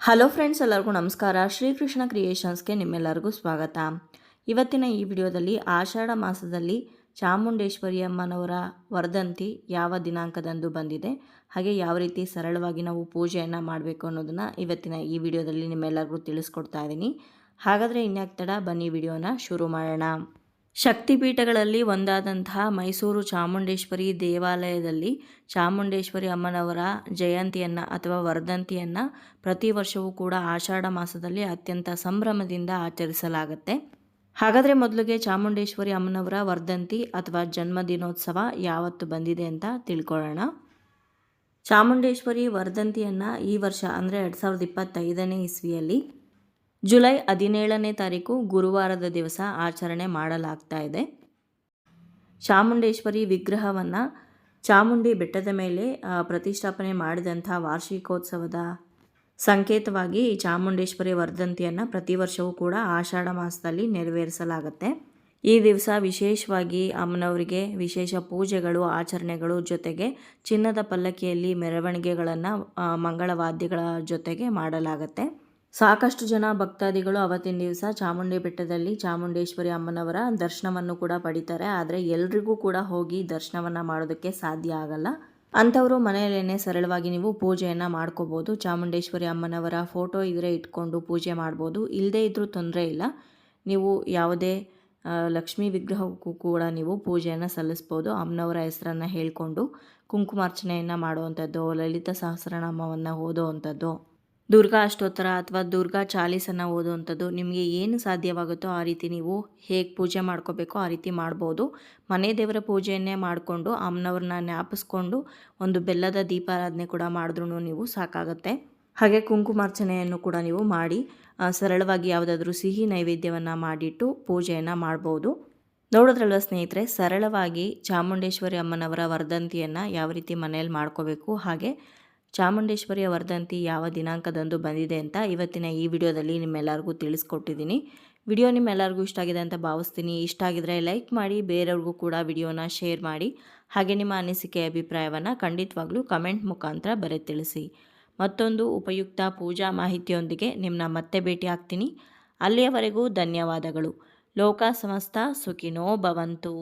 Hello friends, ಎಲ್ಲರಿಗೂ ನಮಸ್ಕಾರ. ಶ್ರೀಕೃಷ್ಣ ಕ್ರಿಯೇಷನ್ಸ್ಗೆ ನಿಮ್ಮೆಲ್ಲರಿಗೂ ಸ್ವಾಗತ. ಇವತ್ತಿನ ಈ ವಿಡಿಯೋದಲ್ಲಿ ಆಷಾಢ ಮಾಸದಲ್ಲಿ ಚಾಮುಂಡೇಶ್ವರಿ ಅಮ್ಮನವರ ವರ್ಧಂತಿ ಯಾವ ದಿನಾಂಕದಂದು ಬಂದಿದೆ, ಹಾಗೆ ಯಾವ ರೀತಿ ಸರಳವಾಗಿ ನಾವು ಪೂಜೆಯನ್ನು ಮಾಡಬೇಕು ಅನ್ನೋದನ್ನು ಇವತ್ತಿನ ಈ ವಿಡಿಯೋದಲ್ಲಿ ನಿಮ್ಮೆಲ್ಲರಿಗೂ ತಿಳಿಸ್ಕೊಡ್ತಾ ಇದ್ದೀನಿ. ಹಾಗಾದರೆ ಇನ್ಯಾಕ್ತಡ ಬನ್ನಿ ವಿಡಿಯೋನ ಶುರು ಮಾಡೋಣ. ಶಕ್ತಿಪೀಠಗಳಲ್ಲಿ ಒಂದಾದಂತಹ ಮೈಸೂರು ಚಾಮುಂಡೇಶ್ವರಿ ದೇವಾಲಯದಲ್ಲಿ ಚಾಮುಂಡೇಶ್ವರಿ ಅಮ್ಮನವರ ಜಯಂತಿಯನ್ನು ಅಥವಾ ವರ್ಧಂತಿಯನ್ನು ಪ್ರತಿ ವರ್ಷವೂ ಕೂಡ ಆಷಾಢ ಮಾಸದಲ್ಲಿ ಅತ್ಯಂತ ಸಂಭ್ರಮದಿಂದ ಆಚರಿಸಲಾಗುತ್ತೆ. ಹಾಗಾದರೆ ಮೊದಲಿಗೆ ಚಾಮುಂಡೇಶ್ವರಿ ಅಮ್ಮನವರ ವರ್ಧಂತಿ ಅಥವಾ ಜನ್ಮದಿನೋತ್ಸವ ಯಾವತ್ತು ಬಂದಿದೆ ಅಂತ ತಿಳ್ಕೊಳ್ಳೋಣ. ಚಾಮುಂಡೇಶ್ವರಿ ವರ್ಧಂತಿಯನ್ನು ಈ ವರ್ಷ ಅಂದರೆ ಎರಡು ಸಾವಿರದ ಇಪ್ಪತ್ತೈದನೇ ಇಸ್ವಿಯಲ್ಲಿ ಜುಲೈ ಹದಿನೇಳನೇ ತಾರೀಕು ಗುರುವಾರದ ದಿವಸ ಆಚರಣೆ ಮಾಡಲಾಗ್ತಾ ಇದೆ. ಚಾಮುಂಡೇಶ್ವರಿ ವಿಗ್ರಹವನ್ನು ಚಾಮುಂಡಿ ಬೆಟ್ಟದ ಮೇಲೆ ಪ್ರತಿಷ್ಠಾಪನೆ ಮಾಡಿದಂಥ ವಾರ್ಷಿಕೋತ್ಸವದ ಸಂಕೇತವಾಗಿ ಚಾಮುಂಡೇಶ್ವರಿ ವರ್ಧಂತಿಯನ್ನು ಪ್ರತಿ ವರ್ಷವೂ ಕೂಡ ಆಷಾಢ ಮಾಸದಲ್ಲಿ ನೆರವೇರಿಸಲಾಗುತ್ತೆ. ಈ ದಿವಸ ವಿಶೇಷವಾಗಿ ಅಮ್ಮನವರಿಗೆ ವಿಶೇಷ ಪೂಜೆಗಳು, ಆಚರಣೆಗಳು ಜೊತೆಗೆ ಚಿನ್ನದ ಪಲ್ಲಕ್ಕಿಯಲ್ಲಿ ಮೆರವಣಿಗೆಗಳನ್ನು ಮಂಗಳವಾದ್ಯಗಳ ಜೊತೆಗೆ ಮಾಡಲಾಗುತ್ತೆ. ಸಾಕಷ್ಟು ಜನ ಭಕ್ತಾದಿಗಳು ಅವತ್ತಿನ ದಿವಸ ಚಾಮುಂಡಿ ಬೆಟ್ಟದಲ್ಲಿ ಚಾಮುಂಡೇಶ್ವರಿ ಅಮ್ಮನವರ ದರ್ಶನವನ್ನು ಕೂಡ ಪಡಿತಾರೆ. ಆದರೆ ಎಲ್ರಿಗೂ ಕೂಡ ಹೋಗಿ ದರ್ಶನವನ್ನು ಮಾಡೋದಕ್ಕೆ ಸಾಧ್ಯ ಆಗಲ್ಲ. ಅಂಥವರು ಮನೆಯಲ್ಲೇ ಸರಳವಾಗಿ ನೀವು ಪೂಜೆಯನ್ನು ಮಾಡ್ಕೋಬೋದು. ಚಾಮುಂಡೇಶ್ವರಿ ಅಮ್ಮನವರ ಫೋಟೋ ಇದ್ರೆ ಇಟ್ಕೊಂಡು ಪೂಜೆ ಮಾಡ್ಬೋದು. ಇಲ್ಲದೇ ಇದ್ದರೂ ತೊಂದರೆ ಇಲ್ಲ. ನೀವು ಯಾವುದೇ ಲಕ್ಷ್ಮೀ ವಿಗ್ರಹಕ್ಕೂ ಕೂಡ ನೀವು ಪೂಜೆಯನ್ನು ಸಲ್ಲಿಸ್ಬೋದು. ಅಮ್ಮನವರ ಹೆಸರನ್ನು ಹೇಳಿಕೊಂಡು ಕುಂಕುಮಾರ್ಚನೆಯನ್ನು ಮಾಡುವಂಥದ್ದು, ಲಲಿತ ಸಹಸ್ರನಾಮವನ್ನು ಓದೋವಂಥದ್ದು. ದುರ್ಗಾ ಅಷ್ಟೋತ್ತರ ಅಥವಾ ದುರ್ಗಾ ಚಾಲೀಸನ್ನು ಓದುವಂಥದ್ದು ನಿಮಗೆ ಏನು ಸಾಧ್ಯವಾಗುತ್ತೋ ಆ ರೀತಿ ನೀವು ಹೇಗೆ ಪೂಜೆ ಮಾಡ್ಕೋಬೇಕೋ ಆ ರೀತಿ ಮಾಡ್ಬೋದು. ಮನೆ ದೇವರ ಪೂಜೆಯನ್ನೇ ಮಾಡಿಕೊಂಡು ಅಮ್ಮನವ್ರನ್ನ ಜ್ಞಾಪಿಸ್ಕೊಂಡು ಒಂದು ಬೆಲ್ಲದ ದೀಪಾರಾಧನೆ ಕೂಡ ಮಾಡಿದ್ರೂ ನೀವು ಸಾಕಾಗುತ್ತೆ. ಹಾಗೆ ಕುಂಕುಮಾರ್ಚನೆಯನ್ನು ಕೂಡ ನೀವು ಮಾಡಿ ಸರಳವಾಗಿ ಯಾವುದಾದ್ರೂ ಸಿಹಿ ನೈವೇದ್ಯವನ್ನು ಮಾಡಿಟ್ಟು ಪೂಜೆಯನ್ನು ಮಾಡ್ಬೋದು. ನೋಡೋದ್ರಲ್ವ ಸ್ನೇಹಿತರೆ, ಸರಳವಾಗಿ ಚಾಮುಂಡೇಶ್ವರಿ ಅಮ್ಮನವರ ವರ್ಧಂತಿಯನ್ನು ಯಾವ ರೀತಿ ಮನೆಯಲ್ಲಿ ಮಾಡ್ಕೋಬೇಕು, ಹಾಗೆ ಚಾಮುಂಡೇಶ್ವರಿಯ ವರ್ಧಂತಿ ಯಾವ ದಿನಾಂಕದಂದು ಬಂದಿದೆ ಅಂತ ಇವತ್ತಿನ ಈ ವಿಡಿಯೋದಲ್ಲಿ ನಿಮ್ಮೆಲ್ಲರಿಗೂ ತಿಳಿಸ್ಕೊಟ್ಟಿದ್ದೀನಿ. ವಿಡಿಯೋ ನಿಮ್ಮೆಲ್ಲರಿಗೂ ಇಷ್ಟ ಆಗಿದೆ ಅಂತ ಭಾವಿಸ್ತೀನಿ. ಇಷ್ಟ ಆಗಿದ್ರೆ ಲೈಕ್ ಮಾಡಿ, ಬೇರೆಯವ್ರಿಗೂ ಕೂಡ ವಿಡಿಯೋನ ಶೇರ್ ಮಾಡಿ. ಹಾಗೆ ನಿಮ್ಮ ಅನಿಸಿಕೆ, ಅಭಿಪ್ರಾಯವನ್ನು ಖಂಡಿತವಾಗ್ಲೂ ಕಮೆಂಟ್ ಮುಖಾಂತರ ಬರೆ ತಿಳಿಸಿ. ಮತ್ತೊಂದು ಉಪಯುಕ್ತ ಪೂಜಾ ಮಾಹಿತಿಯೊಂದಿಗೆ ನಿಮ್ಮನ್ನ ಮತ್ತೆ ಭೇಟಿ ಆಗ್ತೀನಿ. ಅಲ್ಲಿಯವರೆಗೂ ಧನ್ಯವಾದಗಳು. ಲೋಕ ಸಮಸ್ತ ಸುಖಿನೋ ಭವಂತು.